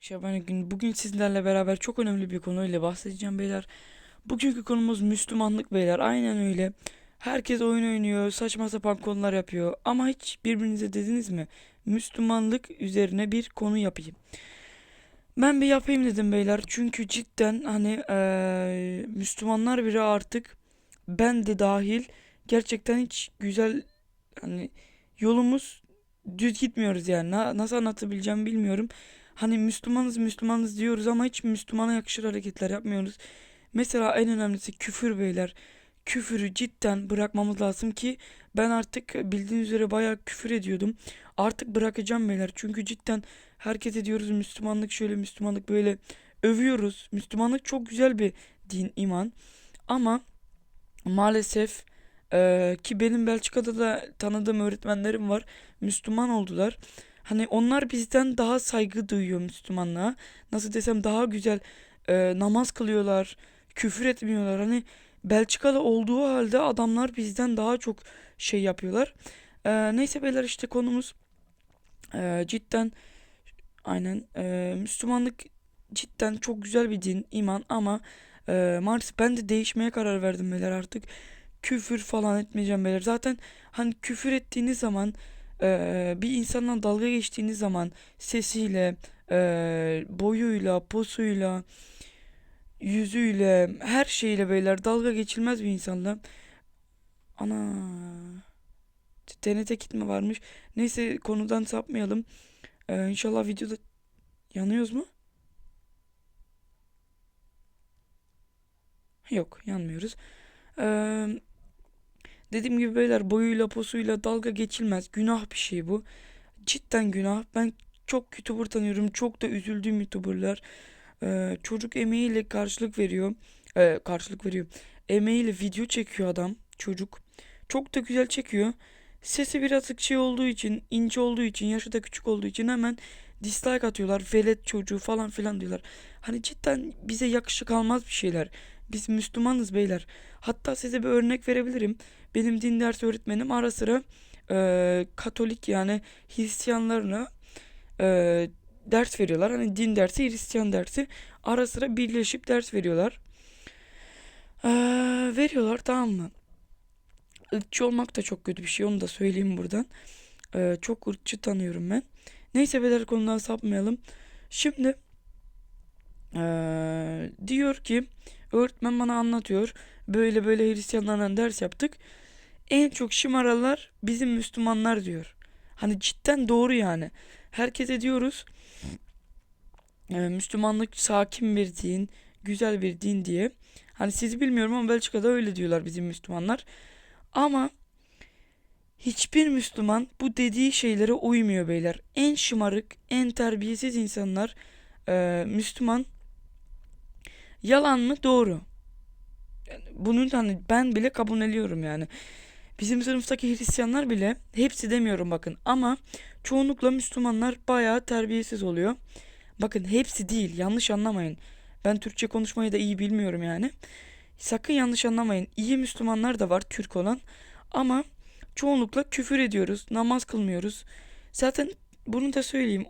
Şabane gün bugün sizlerle beraber çok önemli bir konuyla bahsedeceğim beyler. Bugünkü konumuz Müslümanlık beyler. Aynen öyle. Herkes oyun oynuyor, saçma sapan konular yapıyor. Ama hiç birbirinize dediniz mi? Müslümanlık üzerine bir konu yapayım. Ben bir yapayım dedim beyler. Çünkü cidden hani eee, Müslümanlar bile artık ben de dahil gerçekten hiç güzel hani yolumuz düz gitmiyoruz yani. Na- nasıl anlatabileceğimi bilmiyorum. Hani Müslümanız Müslümanız diyoruz ama hiç Müslümana yakışır hareketler yapmıyoruz. Mesela en önemlisi küfür beyler. Küfürü cidden bırakmamız lazım ki ben artık bildiğiniz üzere bayağı küfür ediyordum. Artık bırakacağım beyler. Çünkü cidden herkes ediyoruz Müslümanlık şöyle Müslümanlık böyle övüyoruz. Müslümanlık çok güzel bir din, iman. Ama maalesef eee, ki benim Belçika'da da tanıdığım öğretmenlerim var. Müslüman oldular. Hani onlar bizden daha saygı duyuyor Müslümanlığa. Nasıl desem daha güzel e, namaz kılıyorlar, küfür etmiyorlar. Hani Belçika'da olduğu halde adamlar bizden daha çok şey yapıyorlar. E, neyse beyler işte konumuz e, cidden aynen e, Müslümanlık cidden çok güzel bir din, iman ama e, maalesef ben de değişmeye karar verdim beyler artık. Küfür falan etmeyeceğim beyler. Zaten hani küfür ettiğiniz zaman ee, bir insanla dalga geçtiğiniz zaman sesiyle, ee, boyuyla, posuyla, yüzüyle, her şeyle beyler dalga geçilmez bir insanla. Ana TNT kit mi varmış? Neyse konudan sapmayalım. Ee, İnşallah videoda yanıyoruz mu? Yok, yanmıyoruz. Ee, dediğim gibi beyler boyuyla posuyla dalga geçilmez. Günah bir şey bu. Cidden günah. Ben çok YouTuber tanıyorum. Çok da üzüldüğüm YouTuber'lar. Ee, çocuk emeğiyle karşılık veriyor. Ee, karşılık veriyor. Emeğiyle video çekiyor adam. Çocuk. Çok da güzel çekiyor. Sesi birazcık şey olduğu için, ince olduğu için, yaşı da küçük olduğu için hemen dislike atıyorlar. Velet çocuğu falan filan diyorlar. Hani cidden bize yakışık almaz bir şeyler. Biz Müslümanız beyler. Hatta size bir örnek verebilirim. Benim din dersi öğretmenim ara sıra e, Katolik yani Hristiyanlarına e, ders veriyorlar. Hani din dersi, Hristiyan dersi. Ara sıra birleşip ders veriyorlar. E, veriyorlar tamam mı? Irkçı olmak da çok kötü bir şey. Onu da söyleyeyim buradan. E, çok ırkçı tanıyorum ben. Neyse beyler konudan sapmayalım. Şimdi e, diyor ki öğretmen bana anlatıyor. Böyle böyle Hristiyanlarla ders yaptık. En çok şımaralar bizim Müslümanlar diyor. Hani cidden doğru yani. Herkese diyoruz e, Müslümanlık sakin bir din, güzel bir din diye. Hani sizi bilmiyorum ama Belçika'da öyle diyorlar bizim Müslümanlar. Ama hiçbir Müslüman bu dediği şeylere uymuyor beyler. En şımarık, en terbiyesiz insanlar e, Müslüman. Yalan mı? Doğru. Bunu hani ben bile kabul ediyorum yani. Bizim sınıftaki Hristiyanlar bile hepsi demiyorum bakın ama çoğunlukla Müslümanlar bayağı terbiyesiz oluyor. Bakın hepsi değil yanlış anlamayın. Ben Türkçe konuşmayı da iyi bilmiyorum yani. Sakın yanlış anlamayın. İyi Müslümanlar da var Türk olan ama çoğunlukla küfür ediyoruz, namaz kılmıyoruz. Zaten bunu da söyleyeyim.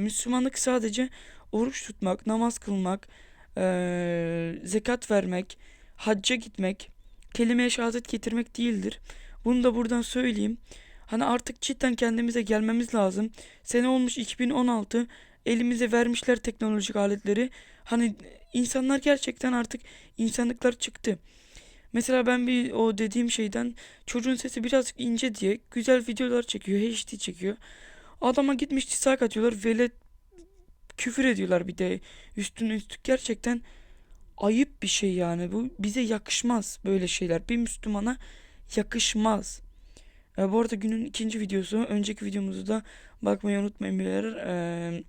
Müslümanlık sadece oruç tutmak, namaz kılmak, eee, zekat vermek, hacca gitmek, kelime-i şehadet getirmek değildir. Bunu da buradan söyleyeyim. Hani artık cidden kendimize gelmemiz lazım. Sene olmuş 2016. Elimize vermişler teknolojik aletleri. Hani insanlar gerçekten artık insanlıklar çıktı. Mesela ben bir o dediğim şeyden çocuğun sesi birazcık ince diye güzel videolar çekiyor, HD çekiyor. Adama gitmiş dislike atıyorlar, velet küfür ediyorlar bir de üstüne üstlük gerçekten ayıp bir şey yani bu bize yakışmaz böyle şeyler bir Müslümana yakışmaz. E, bu arada günün ikinci videosu önceki videomuzu da bakmayı unutmayın beyler. E,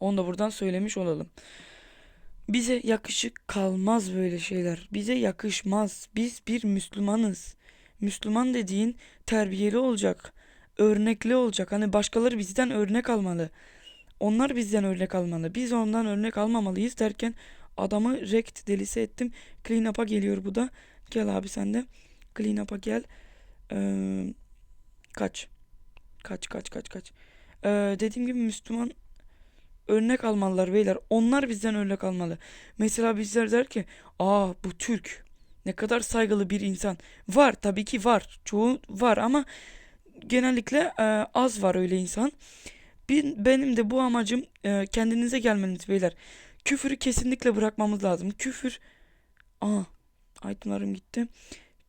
onu da buradan söylemiş olalım. Bize yakışık kalmaz böyle şeyler. Bize yakışmaz. Biz bir Müslümanız. Müslüman dediğin terbiyeli olacak. Örnekli olacak. Hani başkaları bizden örnek almalı. Onlar bizden örnek almalı. Biz ondan örnek almamalıyız derken adamı rekt delisi ettim. Clean up'a geliyor bu da. Gel abi sen de. Clean up'a gel. Ee, kaç. Kaç kaç kaç kaç. Ee, dediğim gibi Müslüman örnek almalılar beyler. Onlar bizden örnek almalı. Mesela bizler der ki aa bu Türk. Ne kadar saygılı bir insan. Var tabii ki var. Çoğu var ama genellikle e, az var öyle insan. Benim de bu amacım e, kendinize gelmeniz beyler. Küfürü kesinlikle bırakmamız lazım. Küfür... Aa, itemlarım gitti.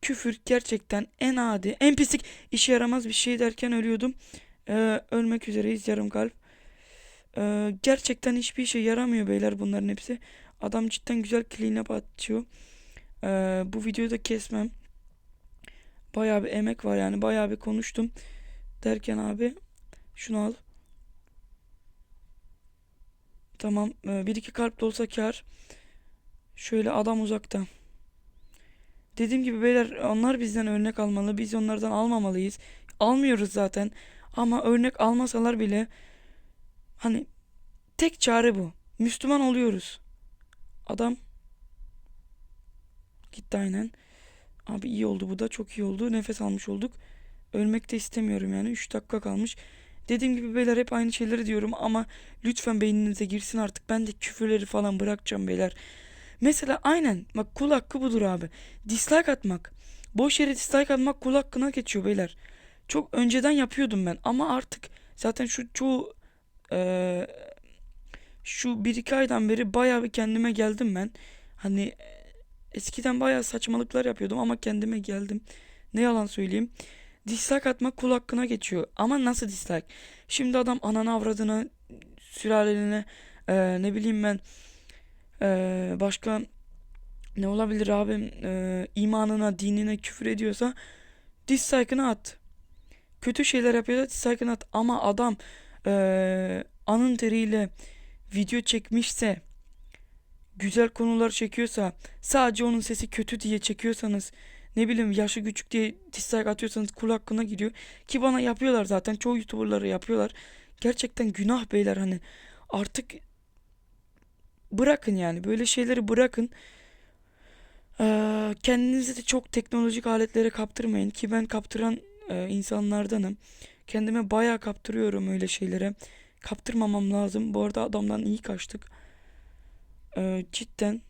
Küfür gerçekten en adi, en pislik, işe yaramaz bir şey derken ölüyordum. E, ölmek üzereyiz yarım kalp. E, gerçekten hiçbir işe yaramıyor beyler bunların hepsi. Adam cidden güzel clean up atıyor. E, bu videoyu da kesmem. Bayağı bir emek var yani. Bayağı bir konuştum. Derken abi şunu al. Tamam. e, bir iki kalp de olsa kar. Şöyle adam uzakta. Dediğim gibi beyler onlar bizden örnek almalı. Biz onlardan almamalıyız. Almıyoruz zaten. Ama örnek almasalar bile hani tek çare bu. Müslüman oluyoruz. Adam gitti aynen. Abi iyi oldu bu da çok iyi oldu. Nefes almış olduk. Ölmek de istemiyorum yani. 3 dakika kalmış. Dediğim gibi beyler hep aynı şeyleri diyorum ama lütfen beyninize girsin artık. Ben de küfürleri falan bırakacağım beyler. Mesela aynen bak kul hakkı budur abi. Dislike atmak. Boş yere dislike atmak kul hakkına geçiyor beyler. Çok önceden yapıyordum ben ama artık zaten şu çoğu eee, şu bir iki aydan beri bayağı bir kendime geldim ben. Hani eskiden bayağı saçmalıklar yapıyordum ama kendime geldim. Ne yalan söyleyeyim. Dislike atmak kul hakkına geçiyor. Ama nasıl dislike? Şimdi adam ananı avradına, sülaleline, eee, ne bileyim ben, eee, başka ne olabilir abim, Eee, imanına, dinine küfür ediyorsa dislike'ını at. Kötü şeyler yapıyorsa dislike'ını at. Ama adam eee alın teriyle video çekmişse, güzel konular çekiyorsa, sadece onun sesi kötü diye çekiyorsanız, ne bileyim yaşı küçük diye dislike atıyorsanız kul hakkına gidiyor. Ki bana yapıyorlar zaten. Çoğu YouTuber'ları yapıyorlar. Gerçekten günah beyler hani. Artık bırakın yani. Böyle şeyleri bırakın. Eee, kendinizi de çok teknolojik aletlere kaptırmayın. Ki ben kaptıran e, insanlardanım. Kendime bayağı kaptırıyorum öyle şeylere. Kaptırmamam lazım. Bu arada adamdan iyi kaçtık. Eee, cidden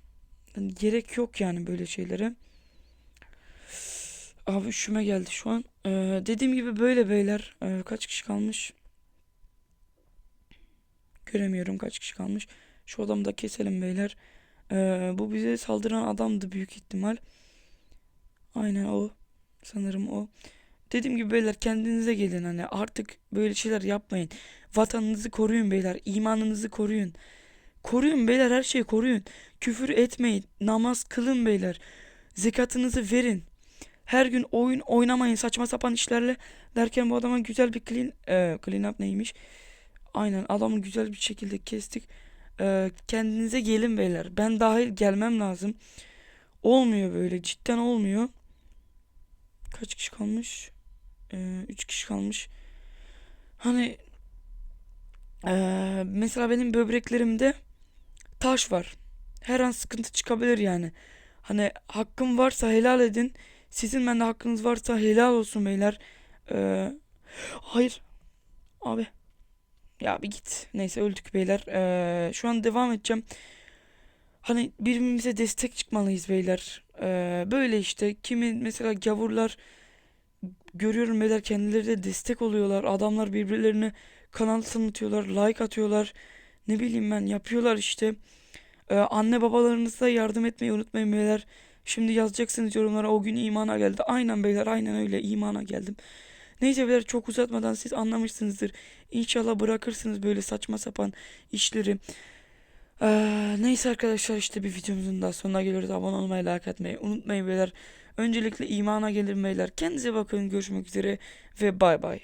hani gerek yok yani böyle şeylere. Abi üşüme geldi şu an. Ee, dediğim gibi böyle beyler. Ee, kaç kişi kalmış? Göremiyorum kaç kişi kalmış. Şu adamı da keselim beyler. Ee, bu bize saldıran adamdı büyük ihtimal. Aynen o. Sanırım o. Dediğim gibi beyler kendinize gelin hani artık böyle şeyler yapmayın. Vatanınızı koruyun beyler. imanınızı koruyun. Koruyun beyler her şeyi koruyun. Küfür etmeyin. Namaz kılın beyler. Zekatınızı verin. Her gün oyun oynamayın saçma sapan işlerle derken bu adama güzel bir clean e, clean up neymiş? Aynen adamı güzel bir şekilde kestik. E, kendinize gelin beyler. Ben dahil gelmem lazım. Olmuyor böyle cidden olmuyor. Kaç kişi kalmış? E, 3 kişi kalmış. Hani e, mesela benim böbreklerimde taş var. Her an sıkıntı çıkabilir yani. Hani hakkım varsa helal edin. Sizin bende hakkınız varsa helal olsun beyler. Ee, hayır. Abi. Ya bir git. Neyse öldük beyler. Ee, şu an devam edeceğim. Hani birbirimize destek çıkmalıyız beyler. Ee, böyle işte. Kimi mesela gavurlar görüyorum beyler kendileri de destek oluyorlar. Adamlar birbirlerine kanal tanıtıyorlar. Like atıyorlar. Ne bileyim ben yapıyorlar işte. Ee, anne babalarınıza yardım etmeyi unutmayın beyler. Şimdi yazacaksınız yorumlara o gün imana geldi. Aynen beyler aynen öyle imana geldim. Neyse beyler çok uzatmadan siz anlamışsınızdır. İnşallah bırakırsınız böyle saçma sapan işleri. Ee, neyse arkadaşlar işte bir videomuzun daha sonuna geliyoruz. Abone olmayı, like atmayı unutmayın beyler. Öncelikle imana gelin beyler. Kendinize bakın. Görüşmek üzere ve bay bay.